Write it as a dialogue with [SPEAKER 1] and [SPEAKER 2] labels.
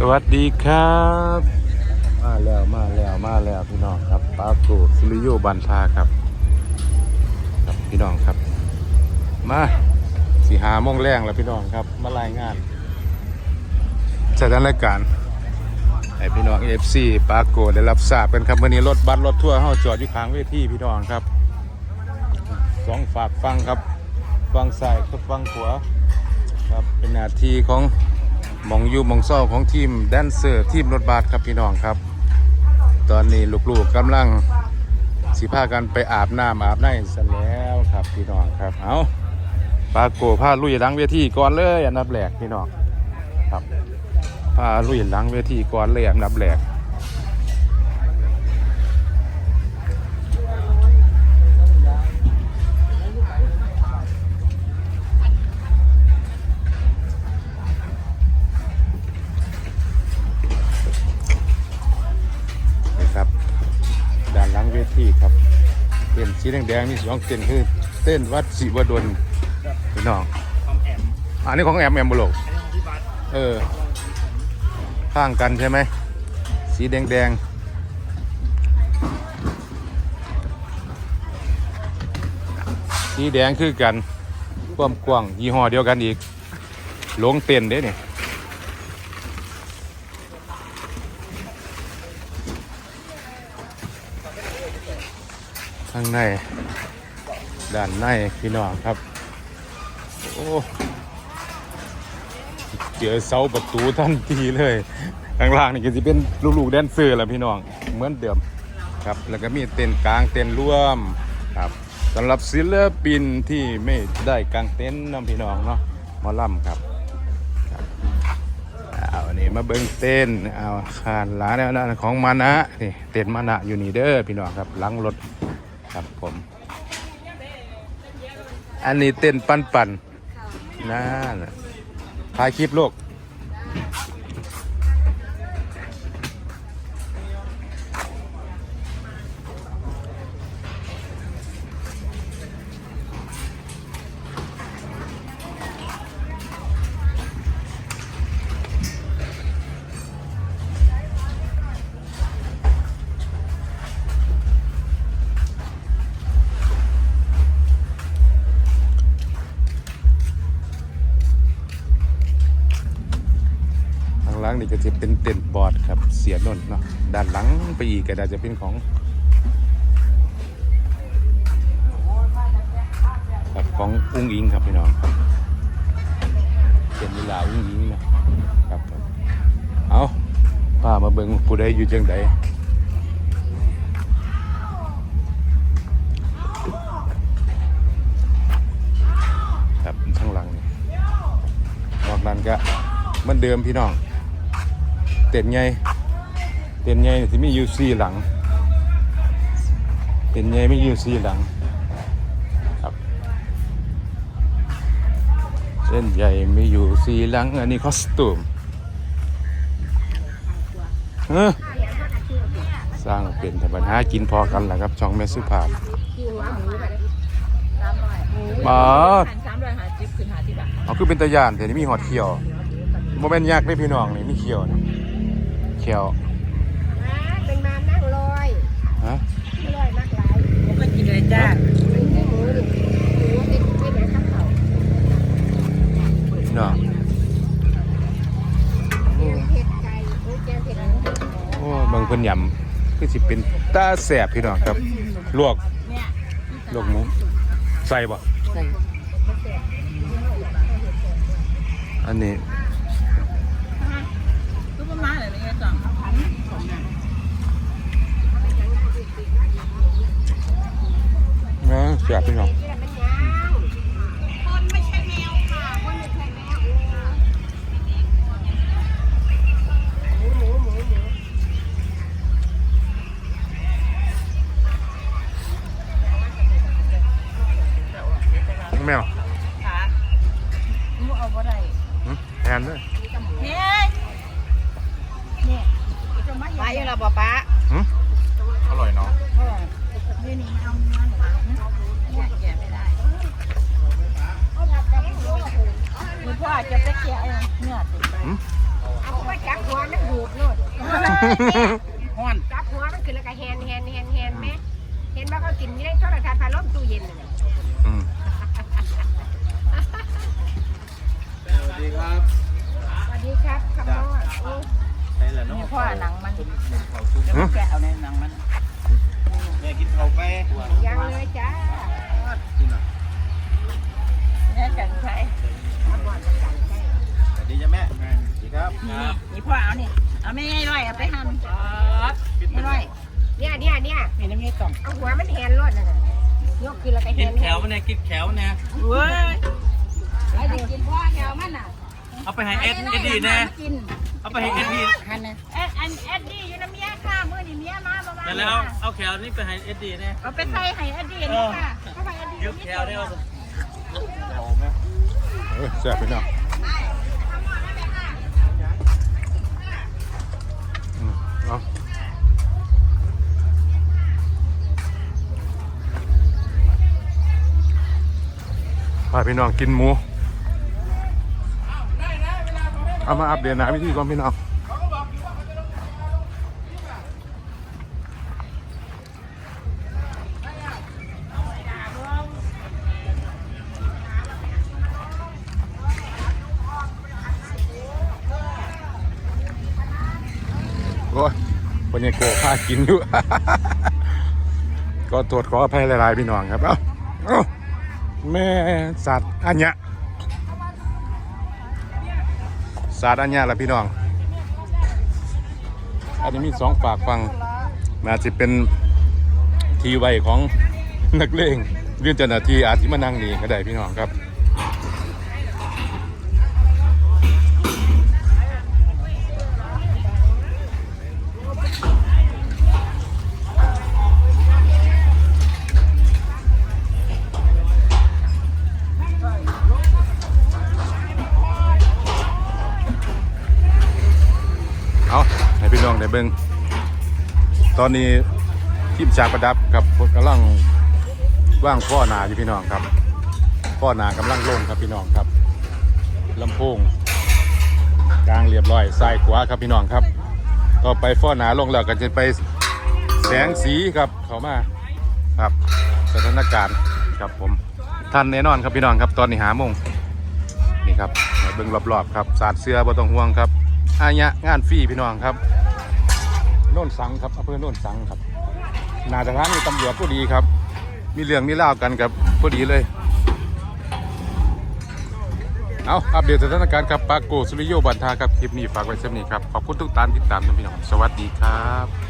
[SPEAKER 1] สวัสดีครับ มาแล้วมาแล้วมาแล้วพี่น้องครับปาโกสุริโยบันทาครับครับพี่น้องครับ มาสีหามงแรงแล้วพี่น้องครับ มารายงานจัดรายการให้พี่น้องเอฟซีปาโกได้รับทราบกันครับวันนี้รถบัสรถทัวร์เข้าจอดอยู่ข้างเวทีพี่น้องครับสองฝากฟังครับฟังซ้ายกับฟังขวาครับเป็นหน้าที่ของ มองอยู่มองเศร้าของทีมแดนเซอร์ทีมรถบัสครับพี่น้องครับ ตอนนี้ลูกๆกำลังสีผ้ากันไปอาบน้ำอาบในซะแล้วครับพี่น้องครับเอาปาโกผ้าลุยหลังเวทีก่อนเลยอันดับแรกพี่น้องครับผ้าลุยหลังเวทีก่อนเลยอันดับแรก สีแดงๆมีสองเต้นคือเต้นวัดศิวดลพี่น้องอันนี้ของแอมแอมบุโลกเออ ข้างกันใช่ไหม สีแดงแดงๆ สีแดงคือกัน ความกว้างยี่ห้อเดียวกันอีกหลงเต้นเด้เนี่ย ข้างในด้านในพี่น้องครับ โอ้เจอเสาประตูทันทีเลยข้างล่างนี่ก็จะเป็นลูกๆแดนเซอร์แหละพี่น้องเหมือนเดิมครับ แล้วก็มีเต้นกลางเต้นร่วมครับสำหรับศิลปินที่ไม่ได้กลางเต้นท์น้ำพี่น้องเนาะมอลำครับครับเอานนี้มาเบิ้งเต้นเอาขานหลานแล้วนะของมานะนี่เต้นมานะอยู่นี่เด้อพี่น้องครับหลังรถ ครับผม อันนี้เต้นปันปันๆนั่นน่ะถ่ายคลิปลูก นี่ก็จะเป็นเต็นท์บอร์ดครับเสียนนท์เนาะด้านหลังไปอีกก็จจะเป็นของครับของอุ้งอิงครับพี่น้องครับเป็นเวลาอุ้งอิงนะครับเอาพามาเบิ่งผู้ใดอยู่จังใดครับข้างหลังนี่นอกนั้นก็มันเดิมพี่น้อง เต็นใหญ่เต็นใหญ่ที่มีอยู่สี่หลัง เต็นใหญ่ไม่อยู่สี่หลังครับเส้นใหญ่มีอยู่สี่หลัง อันนี้คอสตูมเออสร้างเป็นธรรมดากินพอกันแหละครับช่องแม่สุภาพ
[SPEAKER 2] คิวหัวหมูไปเลยสามร้อยหมู
[SPEAKER 1] บาด
[SPEAKER 2] หันสามร้อยหาสิบขึ้นหาสิบบาท
[SPEAKER 1] เอาคือเป็นตะยานแต่นี่มีหอดเขียวโมเมนยักษ์ได้พี่น้องนี่มีเขียวนะ เขียว
[SPEAKER 2] เป็นมานั่งลอย
[SPEAKER 1] ฮะ
[SPEAKER 2] ลอยมากหลายผมก็กินเลยจ้าหมูหมูดิหมูติดไม่เหลือข้าวเขา
[SPEAKER 1] พี่น้อง
[SPEAKER 2] แกงเผ็ดไก่โอ้แกงเผ็ดหมู
[SPEAKER 1] โอ้บางคนยำคือสิเป็นตาแสบพี่น้องครับ ลวก
[SPEAKER 2] เนี่ย
[SPEAKER 1] ลวกหมูใส่บ่
[SPEAKER 2] ใส่
[SPEAKER 1] อันนี้
[SPEAKER 2] ซุปเปอร์มาร์อะไรเนี่ยจัง
[SPEAKER 1] นะแสบพี่น้อง
[SPEAKER 2] คนไม่ใช่แมวค่ะคนไม่ใช่แมวหมูหมูหมูหมู
[SPEAKER 1] แมว
[SPEAKER 2] ค่ะหมูเอาบ่ได้
[SPEAKER 1] หึแทนด้วย
[SPEAKER 2] เนี่ยเนี่ยไปยังเราบ่ป้า
[SPEAKER 1] หึอร่อยเนาะ
[SPEAKER 2] นี่นี่เอาเนื้อหนูเนี่ยแกะไม่ได้ คุณพ่อจะไปแกะเนื้อติ
[SPEAKER 1] หึ
[SPEAKER 2] เอาไปจับหัวมันดูดโลด
[SPEAKER 3] ฮ้อน
[SPEAKER 2] จับหัวมันขึ้นแล้วก็แฮนแฮนแฮนแฮนไหมเห็นว่าเขากินนี่ได้โทรทัศน์พาล้มตู้เย็นน่ะ
[SPEAKER 1] อืม
[SPEAKER 3] สวัสดีครับ
[SPEAKER 2] สวัสดีครับคำน้อยโอ้
[SPEAKER 3] ใช่แล้วเนาะ
[SPEAKER 4] นี่พ่อหนังมัน
[SPEAKER 3] เขาซุป
[SPEAKER 4] จะมาแกะเอาในหนังมัน
[SPEAKER 3] แม่กินเขาไป
[SPEAKER 2] ยังเลยจ้า
[SPEAKER 4] แม่กันใช้
[SPEAKER 2] ทำบ่อนกันใช่
[SPEAKER 3] สวัสดีจ้ะแม่สวัสดีครับ
[SPEAKER 4] นี่นี่พ่อเอานี่เอาไม่ง่ายร้อยเอาไปหั่นไม่ร้อย
[SPEAKER 2] เนี่ยเนี่ยเนี่ย
[SPEAKER 4] มีน้ำเงี้ยต่อม
[SPEAKER 2] เอาหัวมันแฮนโลดน่ะยกขึ้นแล้วก็แฮ
[SPEAKER 3] กิน
[SPEAKER 2] น
[SPEAKER 3] แขวมันเนี่ยกินแขวเนี่ย
[SPEAKER 4] เว้ย
[SPEAKER 2] ไอ้กินพ่อแฮวมันน่ะ
[SPEAKER 3] เอาไปให้เอ็ดเอ็ดดีแน่
[SPEAKER 4] กิน
[SPEAKER 3] เอาไปให้เอ็ดดี
[SPEAKER 4] หั่นนะ
[SPEAKER 2] เอ็ดอันเอ็ดดี้อยู่น้ำเมียค่ะมื้อนี้เมียมาประมาณ
[SPEAKER 3] แต่แล้วเอาแขวนี่ไปให้เอ็ดดีแน่
[SPEAKER 2] เอาไปใส่ให้เอ็ดดี้นี่ค่ะเข้าไปเอ็ดดี้
[SPEAKER 3] ยืมแขวได้เอา
[SPEAKER 1] เออแซ่บพี่น้องเอาพาพี่น้องกินหมู เอามาอัปเดตหนะวิธีก่อนพี่น้อง วันนี้โกพากินอยู่ ก็ตรวจขออภัยหลายๆพี่น้องครับ เอ้าแม่สัตว์อัญญะสัตว์อัญญะละพี่น้อง อันนี้มีสองฝากฟังน่าจะเป็นทีไวของนักเลงเรื่องเจ้าหน้าที่อาจจะมานั่งนี่ก็ได้พี่น้องครับ เบิงตอนนี้ทีมฉาประดับครับกำลังว่างพ่อหนาอยู่พี่น้องครับพ่อหนากำลังลงครับพี่น้องครับลำโพงกลางเรียบร้อยซ้ายขวาครับพี่น้องครับ ต่อไปพ่อหนาลงแล้วก็จะไปแสงสีครับเขามาครับสถานการณ์ครับผมทันแน่นอนครับพี่น้องครับตอนนี้หามงนี่ครับเบิ่งรอบๆครับสาดเสื้อบ่ต้องห่วงครับอายะงานฟรีพี่น้องครับ โน่นสังครับอำเภอโน่นสังครับหนาสถานีตำรวจผู้ดีครับ มีเรื่องมีเล่ากันกับผู้ดีเลย เอาอัปเดตสถานการณ์ครับปาโกสุริโยบันทาครับคลิปนี้ฝากไว้เช่นนี้ครับ ขอบคุณทุกท่านที่ตามนะพี่น้องสวัสดีครับ